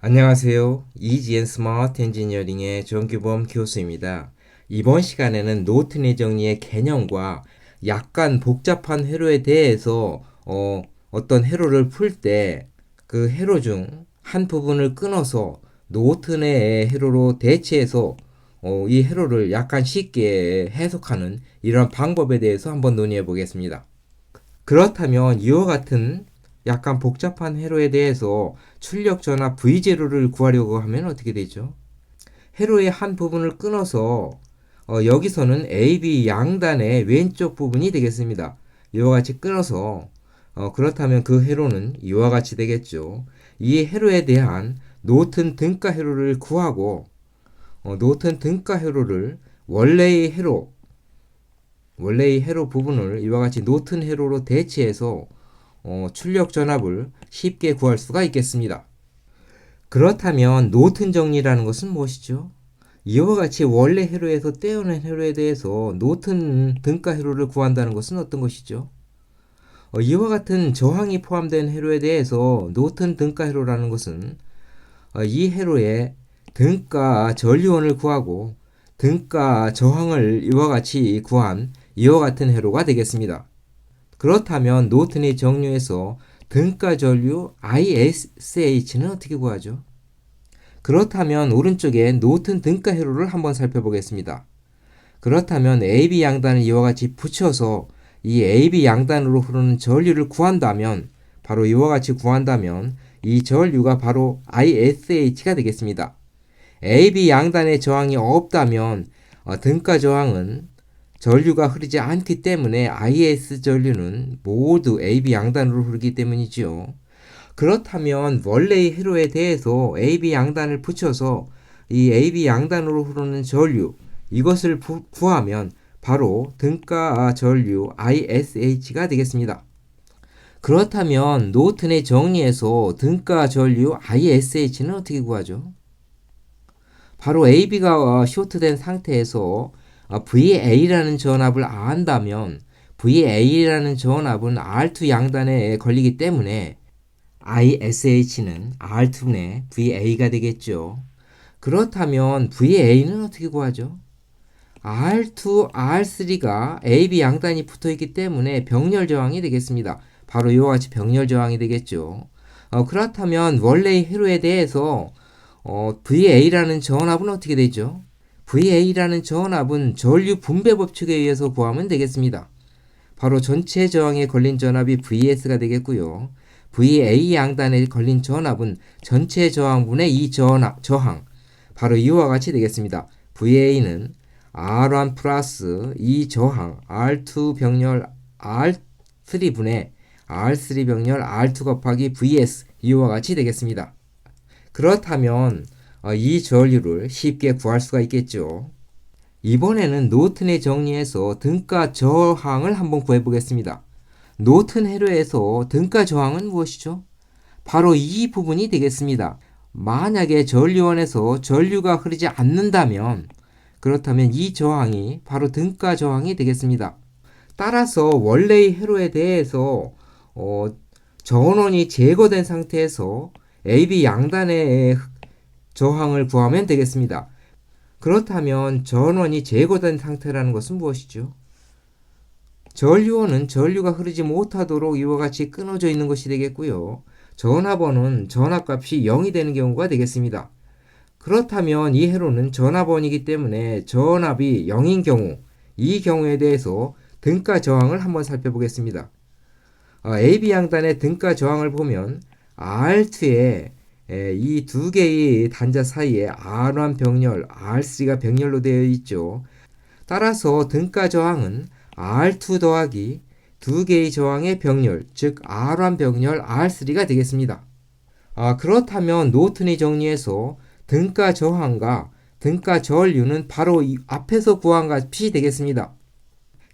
안녕하세요. 이지엔 스마트 엔지니어링의 정규범 교수입니다. 이번 시간에는 노트 내 정리의 개념과 약간 복잡한 회로에 대해서 어, 어떤 회로를 풀 때 그 회로 중 한 부분을 끊어서 노트 내의 회로로 대체해서 어, 이 회로를 약간 쉽게 해석하는 이런 방법에 대해서 한번 논의해 보겠습니다. 그렇다면 이와 같은 약간 복잡한 회로에 대해서 출력 전압 V0를 구하려고 하면 어떻게 되죠? 회로의 한 부분을 끊어서 어, 여기서는 AB 양단의 왼쪽 부분이 되겠습니다. 이와 같이 끊어서 어, 그렇다면 그 회로는 이와 같이 되겠죠. 이 회로에 대한 노튼 등가 회로를 구하고 어, 노튼 등가 회로를 원래의 회로 원래의 회로 부분을 이와 같이 노튼 회로로 대체해서 어, 출력 전압을 쉽게 구할 수가 있겠습니다. 그렇다면 노튼 정리라는 것은 무엇이죠? 이와 같이 원래 회로에서 떼어낸 회로에 대해서 노튼 등가 회로를 구한다는 것은 어떤 것이죠? 어, 이와 같은 저항이 포함된 회로에 대해서 노튼 등가 회로라는 것은 어, 이 회로의 등가 전류원을 구하고 등가 저항을 이와 같이 구한 이와 같은 회로가 되겠습니다. 그렇다면 노튼의 정류에서 등가 전류 ISH는 어떻게 구하죠? 그렇다면 오른쪽에 노튼 등가 회로를 한번 살펴보겠습니다. 그렇다면 AB 양단을 이와 같이 붙여서 이 AB 양단으로 흐르는 전류를 구한다면 바로 이와 같이 구한다면 이 전류가 바로 ISH가 되겠습니다. AB 양단의 저항이 없다면 어, 등가 저항은 전류가 흐르지 않기 때문에 IS 전류는 모두 AB 양단으로 흐르기 때문이지요. 그렇다면 원래의 회로에 대해서 AB 양단을 붙여서 이 AB 양단으로 흐르는 전류 이것을 부, 구하면 바로 등가 전류 ISH가 되겠습니다. 그렇다면 노튼의 정리에서 등가 전류 ISH는 어떻게 구하죠? 바로 AB가 쇼트된 상태에서 VA라는 전압을 안다면 VA라는 전압은 R2 양단에 걸리기 때문에 ISH는 R2의 VA가 되겠죠. 그렇다면 VA는 어떻게 구하죠? R2, R3가 AB 양단이 붙어 있기 때문에 병렬 저항이 되겠습니다. 바로 이와 같이 병렬 저항이 되겠죠. 어, 그렇다면 원래의 회로에 대해서 어, VA라는 전압은 어떻게 되죠? VA라는 전압은 전류 분배 법칙에 의해서 구하면 되겠습니다. 바로 전체 저항에 걸린 전압이 VS가 되겠고요. VA 양단에 걸린 전압은 전체 저항분의 이 전압, 저항 바로 이와 같이 되겠습니다. VA는 R1 플러스 이 저항 R2 병렬 R3 분의 R3 병렬 R2 곱하기 VS 이와 같이 되겠습니다. 그렇다면 어, 이 전류를 쉽게 구할 수가 있겠죠. 이번에는 노튼의 정리에서 등가 저항을 한번 구해 보겠습니다. 노튼 회로에서 등가 저항은 무엇이죠? 바로 이 부분이 되겠습니다. 만약에 전류원에서 전류가 흐르지 않는다면 그렇다면 이 저항이 바로 등가 저항이 되겠습니다. 따라서 원래의 회로에 대해서 어, 전원이 제거된 상태에서 AB 양단의 저항을 구하면 되겠습니다. 그렇다면 전원이 제거된 상태라는 것은 무엇이죠? 전류원은 전류가 흐르지 못하도록 이와 같이 끊어져 있는 것이 되겠고요. 전압원은 전압값이 0이 되는 경우가 되겠습니다. 그렇다면 이 회로는 전압원이기 때문에 전압이 0인 경우 이 경우에 대해서 등가 저항을 한번 살펴보겠습니다. AB 양단의 등가 저항을 보면 R2에 예, 이 두 개의 단자 사이에 R1 병렬, R3가 병렬로 되어 있죠. 따라서 등가 저항은 R2 더하기 두 개의 저항의 병렬, 즉 R1 병렬 R3가 되겠습니다. 아, 그렇다면 노튼의 정리에서 등가 저항과 등가 전류는 바로 이 앞에서 구한 값이 되겠습니다.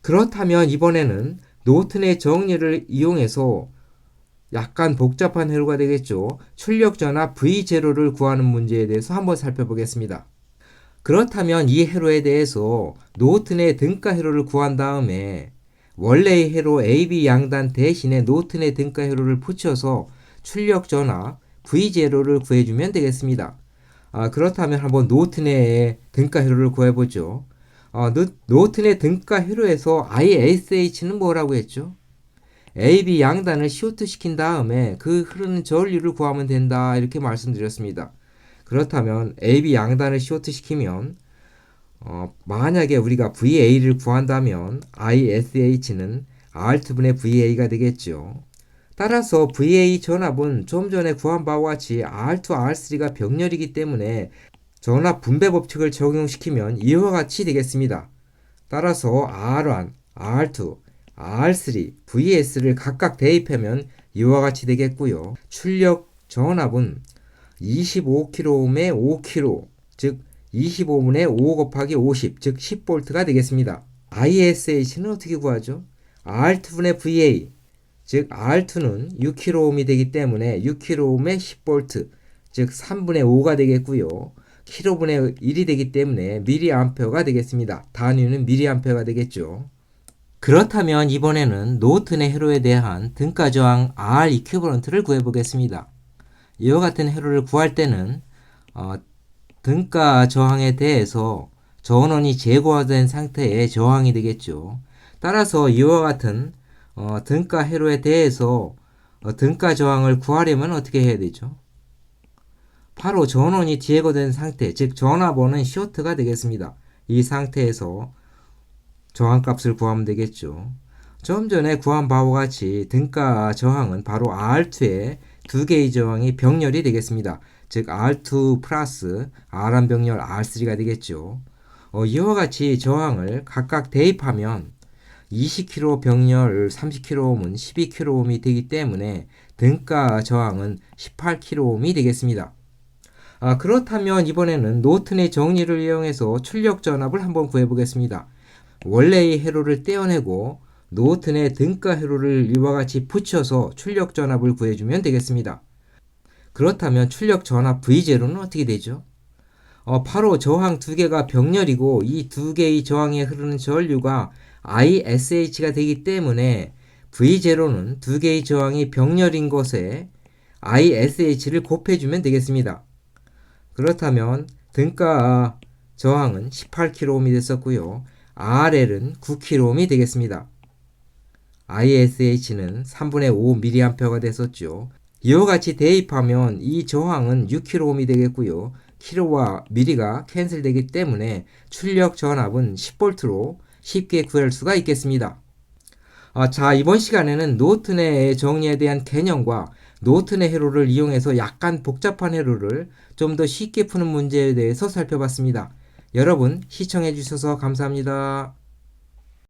그렇다면 이번에는 노튼의 정리를 이용해서 약간 복잡한 회로가 되겠죠. 출력 전압 V0를 구하는 문제에 대해서 한번 살펴보겠습니다. 그렇다면 이 회로에 대해서 노튼의 등가 회로를 구한 다음에 원래의 회로 AB 양단 대신에 노튼의 등가 회로를 붙여서 출력 전압 V0를 구해주면 되겠습니다. 아, 그렇다면 한번 노트 내의 등가 회로를 구해보죠. 어, 노, 내 등가 회로에서 ISH는 뭐라고 했죠? AB 양단을 시오트 시킨 다음에 그 흐르는 전류를 구하면 된다 이렇게 말씀드렸습니다. 그렇다면 AB 양단을 시오트 시키면 어, 만약에 우리가 VA를 구한다면 ISH는 R2분의 VA가 되겠죠. 따라서 VA 전압은 좀 전에 구한 바와 같이 R2, R3가 병렬이기 때문에 전압 분배 법칙을 적용시키면 이와 같이 되겠습니다. 따라서 R1, R2, R3, VS를 각각 대입하면 이와 같이 되겠고요. 출력 전압은 25kΩ에 5kh, 즉 25분의 5 곱하기 50, 즉 10V가 되겠습니다. ISH는 어떻게 구하죠? R2분의 VA, 즉 R2는 6kΩ이 되기 때문에 6kΩ에 10V, 즉 3분의 5가 되겠고요. 킬로분의 1이 되기 때문에 미리암페어가 되겠습니다. 단위는 미리암페어가 되겠죠. 그렇다면 이번에는 내 회로에 대한 등가 저항 R 이퀴버런트를 구해 보겠습니다. 이와 같은 회로를 구할 때는 어, 등가 저항에 대해서 전원이 제거된 상태의 저항이 되겠죠. 따라서 이와 같은 어, 등가 회로에 대해서 어, 등가 저항을 구하려면 어떻게 해야 되죠? 바로 전원이 제거된 상태, 즉 전압원은 쇼트가 되겠습니다. 이 상태에서 저항값을 구하면 되겠죠. 좀 전에 구한 바와 같이 등가 저항은 바로 R2의 두 개의 저항이 병렬이 되겠습니다. 즉 R2 플러스 R1 병렬 R3가 되겠죠. 어, 이와 같이 저항을 각각 대입하면 20kg 병렬 30kg은 12kg이 되기 때문에 등가 저항은 18kg이 되겠습니다. 아, 그렇다면 이번에는 내 정리를 이용해서 출력 전압을 한번 구해 보겠습니다. 원래의 회로를 떼어내고 내 등가 회로를 이와 같이 붙여서 출력 전압을 구해주면 되겠습니다. 그렇다면 출력 전압 V0는 어떻게 되죠? 어, 바로 저항 두 개가 병렬이고 이 두 개의 저항에 흐르는 전류가 ISH가 되기 때문에 V0는 두 개의 저항이 병렬인 것에 ISH를 곱해주면 되겠습니다. 그렇다면 등가 저항은 18kΩ이 됐었고요. RL은 9kΩ이 되겠습니다. ISH는 3분의 5mA가 됐었죠. 이와 같이 대입하면 이 저항은 6kΩ이 되겠고요. 킬로와 미리가 캔슬되기 때문에 출력 전압은 10V로 쉽게 구할 수가 있겠습니다. 아, 자, 이번 시간에는 노트 내의 정리에 대한 개념과 노트 내 회로를 이용해서 약간 복잡한 회로를 좀 더 쉽게 푸는 문제에 대해서 살펴봤습니다. 여러분, 시청해 주셔서 감사합니다.